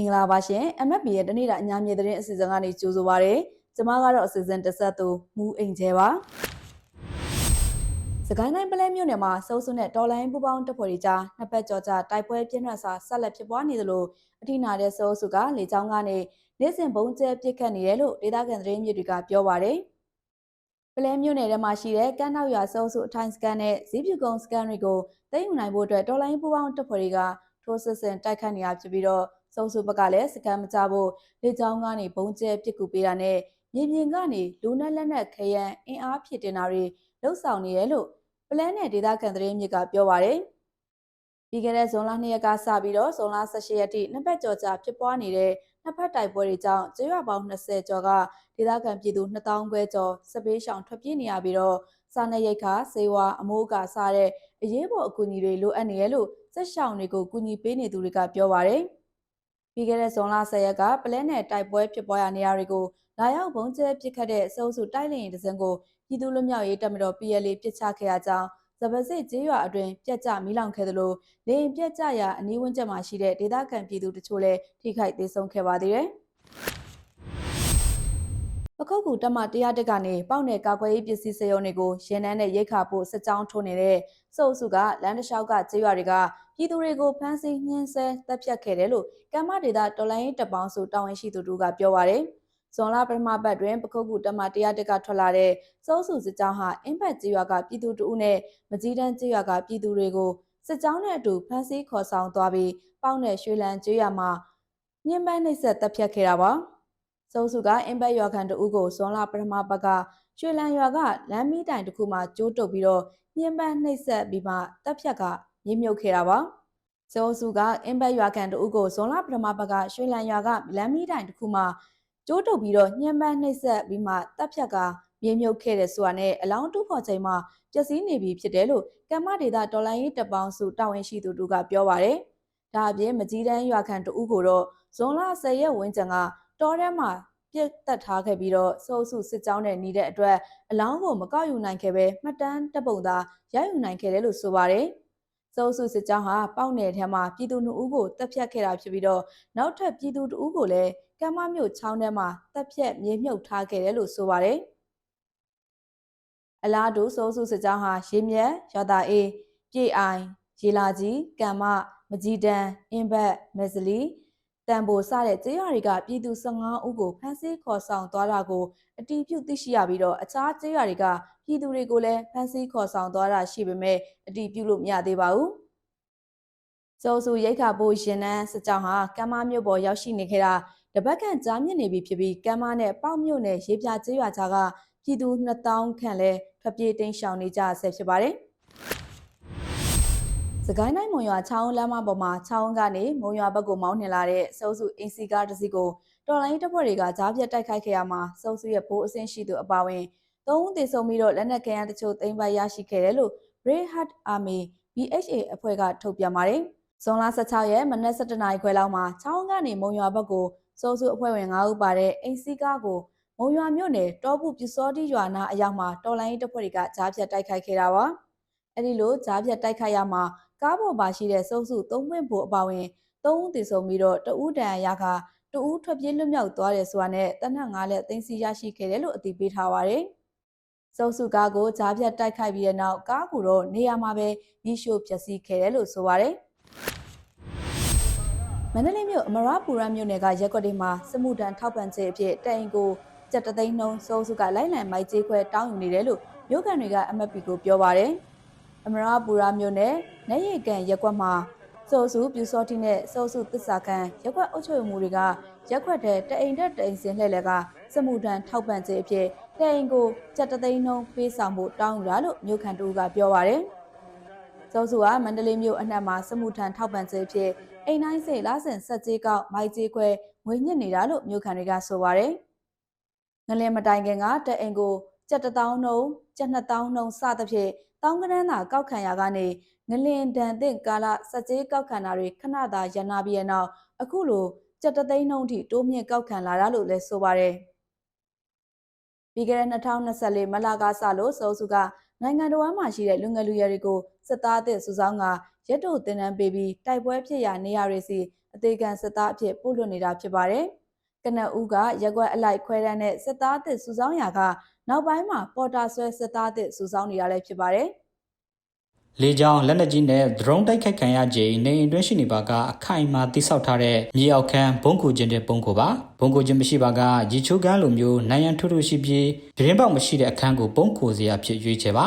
င်္ဂလာပါရှင် MFB ရဲ့တနေ့တာအညာမြေသတင်းအစီအစဉ်ကနေကြိုဆိုပါရစေ။ကျွန်မကတော့အစီအစဉ်တစ်ဆက်သူမူအိမ်ကျဲပါ။စကိုင်းတိုင်းပလဲမြို့နယ်မှာစိုးစုနဲ့တော်လိုင်းပူပေါင်းတပ်ဖွဲ့တွေကြားနှစ်ပတ်ကြော်ကြတိုက်ပွဲပြင်းထန်စွာဆက်လက်ဖြစ်ပွားနေသလိုအထိနာတဲ့စိုးစုကလေကြောင်းကနေနေ့စဉ်ဘုံကျဲပစ်ခတ်နေတယ်လို့ဒေသခံသတင်းမြစ်တွေကပြောပါရယ်။ပလဲမြို့နယ်ထဲမှာရှိတဲ့ကမ်းနောက်ရွာစိုးစုအထိုင်စကန်နဲ့ဇီးဖြူကုန်းစကန်တွေကိုသိမ်းယူနိုင်ဖို့အတွက်တော်လိုင်းပူပေါင်းတပ်ဖွဲ့တွေကထိုးစစ်ဆင်တိုက်ခတ်နေရဖြစ်ပြီးတော့ စုံစုဘက်ကလည်းစကန်မကြဖို့လေကြောင်းကနေဘုံကျဲပစ်ကူပေးတာနဲ့မြေပြင်ကနေလူနဲ့လက်နက်ခရမ်းအင်အားဖြစ်တင်တာတွေလှုပ်ဆောင်နေရလို့ပလန်နဲ့ဒေသခံသတင်းမြစ်ကပြောပါရယ်ပြီးခဲ့တဲ့ဇွန်လ2ရက်ကစပြီးတော့ဇွန်လ18ရက်ထိနှစ်ပတ်ကျော်ကြာဖြစ်ပွားနေတဲ့နှစ်ဖက်တိုက်ပွဲတွေကြောင့်ကျေးရွာပေါင်း20ကျော်ကဒေသခံပြည်သူ2000ခွဲကျော်စပေးရှောင်ထွက်ပြေးနေရပြီးတော့စာနယ်ရိတ်ခါစေဝါအမိုးကစားတဲ့အရေးပေါ်အကူအညီတွေလိုအပ်နေရလို့ဆက်ရှောင်တွေကိုကူညီပေးနေသူတွေကပြောပါရယ် ပြီးခဲ့တဲ့ဇွန်လ10ရက်ကပလဲနယ်တိုက်ပွဲဖြစ်ပွားရာနေရာတွေကိုလာရောက်ဘုံကျဲပစ်ခတ်တဲ့အစိုးစုတိုက်လင်ရင်တစင်ကိုပြည်သူ့လွတ်မြောက်ရေးတပ်မတော် PLA ပစ်ချခဲ့ရကြောင်းဇပစစ်ကျေးရွာအတွင်းပြက်ကျမီးလောင်ခဲ့သလိုလေရင်ပြက်ကျရာအနီးဝန်းကျင်မှာရှိတဲ့ဒေသခံပြည်သူတချို့လည်းထိခိုက်သေးဆုံးခဲ့ပါသေးတယ်။ ပခုတ်ကူတက်မတရားတက်ကနေပေါက်နယ်ကာကွယ်ရေးပစ္စည်းစရုံတွေကိုရင်းနှန်းနဲ့ရိတ်ခါဖို့စစ်ကြောင်းထိုးနေတဲ့စုပ်စုကလမ်းတစ်လျှောက်ကကျေးရွာတွေကပြည်သူတွေကိုဖမ်းဆီးညှင်းဆဲတပ်ဖြတ်ခဲ့တယ်လို့ကမ္မဒေတာတော်လိုင်းရေးတပ်ပေါင်းစုတာဝန်ရှိသူတို့ကပြောပါရယ်ဇွန်လပထမပတ်တွင်ပခုတ်ကူတမတရားတက်ကထွက်လာတဲ့စုံစုစစ်ကြောင်းဟာအင်ဘတ်ကျေးရွာကပြည်သူတဦးနဲ့မကြီးတန်းကျေးရွာကပြည်သူတွေကိုစစ်ကြောင်းနဲ့အတူဖမ်းဆီးခေါ်ဆောင်သွားပြီးပေါက်နဲ့ရွှေလန်းကျေးရွာမှာညှဉ်းပန်းနှိပ်စက်တပ်ဖြတ်ခဲ့တာပါ စုံစုကအင်ဘတ်ရွာခံတဦးကိုဇွန်လပထမပတ်ကရွှေလန်းရွာကလမ်းမီးတိုင်တစ်ခုမှာကျိုးတုပ်ပြီးတော့ညှဉ်းပန်းနှိပ်စက်ပြီးမှတပ်ဖြတ်ကမြေမြုပ်ခဲ့တာပါဇောစုကအင်ဘတ်ရွာခံတဦးကိုဇွန်လပထမပတ်ကရွှေလန်းရွာကလမ်းမီးတိုင်တစ်ခုမှာကျိုးတုပ်ပြီးတော့ညှဉ်းပန်းနှိပ်စက်ပြီးမှတပ်ဖြတ်ကမြေမြုပ်ခဲ့တဲ့ဆိုတာနဲ့အလောင်းတူဖော်ချိန်မှာပျက်စီးနေပြီဖြစ်တယ်လို့ကမ္မဒေတာတော်လိုင်းရေးတပ်ပေါင်းစုတာဝန်ရှိသူတို့ကပြောပါရယ်။ဒါအပြင်မကြီးတန်းရွာခံတဦးကိုတော့ဇွန်လ10ရက်ဝန်းကျင်က တောထဲမှာပြစ်တက်ထားခဲ့ပြီးတော့စိုးစုစစ်ကြောင်းနဲ့နေတဲ့အတွက်အလောင်းကိုမကောက်ယူနိုင်ခဲ့ပဲမှတ်တမ်းတပ်ပုံသာရယူနိုင်ခဲ့တယ်လို့ဆိုပါတယ်။စိုးစုစစ်ကြောင်းဟာပေါက်နယ်ထဲမှာပြည်သူနှုတ်ကိုတပ်ဖြတ်ခဲ့တာဖြစ်ပြီးတော့နောက်ထပ်ပြည်သူတဦးကိုလည်းကမ်းမမြို့ချောင်းထဲမှာတပ်ဖြတ်မြေမြုပ်ထားခဲ့တယ်လို့ဆိုပါတယ်။အလားတူစိုးစုစစ်ကြောင်းဟာရေမြက်ရွာသားအေးပြေအိုင်ရေလာကြီးကံမမကြီးတန်းအင်းဘတ်မက်စလီ တန်ဖိုစတဲ့ကျေးရွာတွေကပြည်သူ15ဦးကိုဖမ်းဆီးခေါ်ဆောင်သွားတာကိုအတီးပြုတ်သိရှိရပြီးတော့အခြားကျေးရွာတွေကပြည်သူတွေကိုလည်းဖမ်းဆီးခေါ်ဆောင်သွားတာရှိပေမဲ့အတီးပြုတ်လို့မရသေးပါဘူး။ကျော်စုရိတ်ခါပိုးရင်နှန်းစကြောင်းဟာကမ်းမမြို့ပေါ်ရောက်ရှိနေခဲ့တာတပတ်ခန့်ကြားမြင့်နေပြီဖြစ်ပြီးကမ်းမနဲ့ပေါက်မြို့နယ်ရေပြကျေးရွာကြားကပြည်သူ2000ခန့်လဲထွက်ပြေးတိမ်းရှောင်နေကြဆဲဖြစ်ပါတယ်။စ ကိုင်းတိုင်းမုံရွာချောင်းလမ်းမပေါ်မှာချောင်းကနေမုံရွာဘက်ကိုမောင်းနှင်လာတဲ့စုံစုအင်စီကားတစ်စီးကိုတော်လိုင်းတပ်ဖွဲ့တွေကကြားပြတ်တိုက်ခိုက်ခဲ့ရမှာစုံစုရဲ့ဘိုးအဆင့်ရှိသူအပါအဝင်သုံးဦးသေဆုံးပြီးတော့လက်နက်ခဲယမ်းတချို့သိမ်းပိုက်ရရှိခဲ့တယ်လို့ Brave Heart Army BHA အဖွဲ့ကထုတ်ပြန်ပါတယ်။ဇွန်လ16ရက်မနက်7:00နာရီခွဲလောက်မှာချောင်းကနေမုံရွာဘက်ကိုစုံစုအဖွဲ့ဝင်9ဦးပါတဲ့အင်စီကားကိုမုံရွာမြို့နယ်တောပုပြစောတိရွာနာအရောက်မှာတော်လိုင်းတပ်ဖွဲ့တွေကကြားပြတ်တိုက်ခိုက်ခဲ့တာပါ။ အဲဒီလိုကြားပြတ်တိုက်ခိုက်ရမှာကားပေါ်ပါရှိတဲ့စုံစုသုံးပွင့်ဖို့အပါဝင်သုံးဦးသေဆုံးပြီးတော့တဦးတန်ရကတဦးထွက်ပြေးလွတ်မြောက်သွားတယ်ဆိုတာနဲ့တနက်ငါးလက်သိမ်းဆီးရရှိခဲ့တယ်လို့အသိပေးထားပါတယ်။စုံစုကားကိုကြားပြတ်တိုက်ခိုက်ပြီးတဲ့နောက်ကားကိုတော့နေရာမှာပဲမိရှို့ဖျက်ဆီးခဲ့တယ်လို့ဆိုပါတယ်။မန္တလေးမြို့အမရပူရမြို့နယ်ကရက်ွက်တွေမှာစမှုတန်ထောက်ပံ့ခြင်းအဖြစ်တိုင်ကိုကြက်တသိန်းနှုံစုံစုကလိုက်လံမိုက်ကျေးခွဲတောင်းယူနေတယ်လို့မြို့ကန်တွေက MFP ကိုပြောပါတယ်။ အမရပူရာမြို့နယ်နယ်ရီကန်ရက်ကွက်မှာစိုးစုပြူစောတိနဲ့စိုးစုသစ္စာခံရက်ကွက်အုပ်ချုပ်မှုတွေကရက်ကွက်တဲ့တအိမ်တက်တအိမ်စင်လှည့်လက်ကစမှုတန်ထောက်ပံ့ခြင်းအဖြစ်တအိမ်ကိုစက်တသိန်းနှုန်းပေးဆောင်ဖို့တောင်းယူတာလို့မြို့ခံတို့ကပြောပါရယ်စိုးစုကမန္တလေးမြို့အနှံ့မှာစမှုထန်ထောက်ပံ့ခြင်းအဖြစ်အိမ်တိုင်းစိတ်လားဆင်ဆက်ကြေးကောက်မိုက်ကြေးခွဲငွေညစ်နေတာလို့မြို့ခံတွေကဆိုပါရယ်ငလင်မတိုင်ခင်ကတအိမ်ကိုကျပ်1000နှုန်းကျပ်2000နှုန်းစသဖြင့် တောင်းကနန်းသာကောက်ခံရကနေငလင်ဒန်တဲ့ကာလစက်ကြေးကောက်ခံတာတွေခဏသာရနာပြီးတဲ့နောက်အခုလိုကြက်တသိန်းနှုန်းထိတိုးမြင့်ကောက်ခံလာတာလို့လည်းဆိုပါတယ်။ပြီးခဲ့တဲ့2024မလကစလို့စိုးစုကနိုင်ငံတော်မှာရှိတဲ့လူငယ်လူရွယ်တွေကိုစစ်သားအသစ်စုဆောင်းကရက်တို့တင်နန်းပေးပြီးတိုက်ပွဲဖြစ်ရာနေရာတွေစီအသေးခံစစ်သားအဖြစ်ပို့လွှတ်နေတာဖြစ်ပါတယ်။ကနဦးကရက်ကွက်အလိုက်ခွဲတန်းတဲ့စစ်သားအသစ်စုဆောင်းရာက နောက်ပိုင်းမှာပေါ်တာဆွဲစစ်သားအသစ်စုဆောင်းနေတာလည်းဖြစ်ပါတယ်။လေကြောင်းလက်နက်ကြီးနဲ့ဒရုန်းတိုက်ခိုက်ခံရချိန်နေအိမ်တွင်းရှိနေပါကအခိုင်အမာတိဆောက်ထားတဲ့မြေအောက်ခန်းဘုံကူခြင်းတဲ့ဘုံကူပါဘုံကူခြင်းမရှိပါကရေချိုးကန်းလိုမျိုးနိုင်ရန်ထွတ်ထွတ်ရှိပြီးပြင်းပေါက်မရှိတဲ့အခန်းကိုဘုံကူစရာဖြစ်ရွေးချယ်ပါ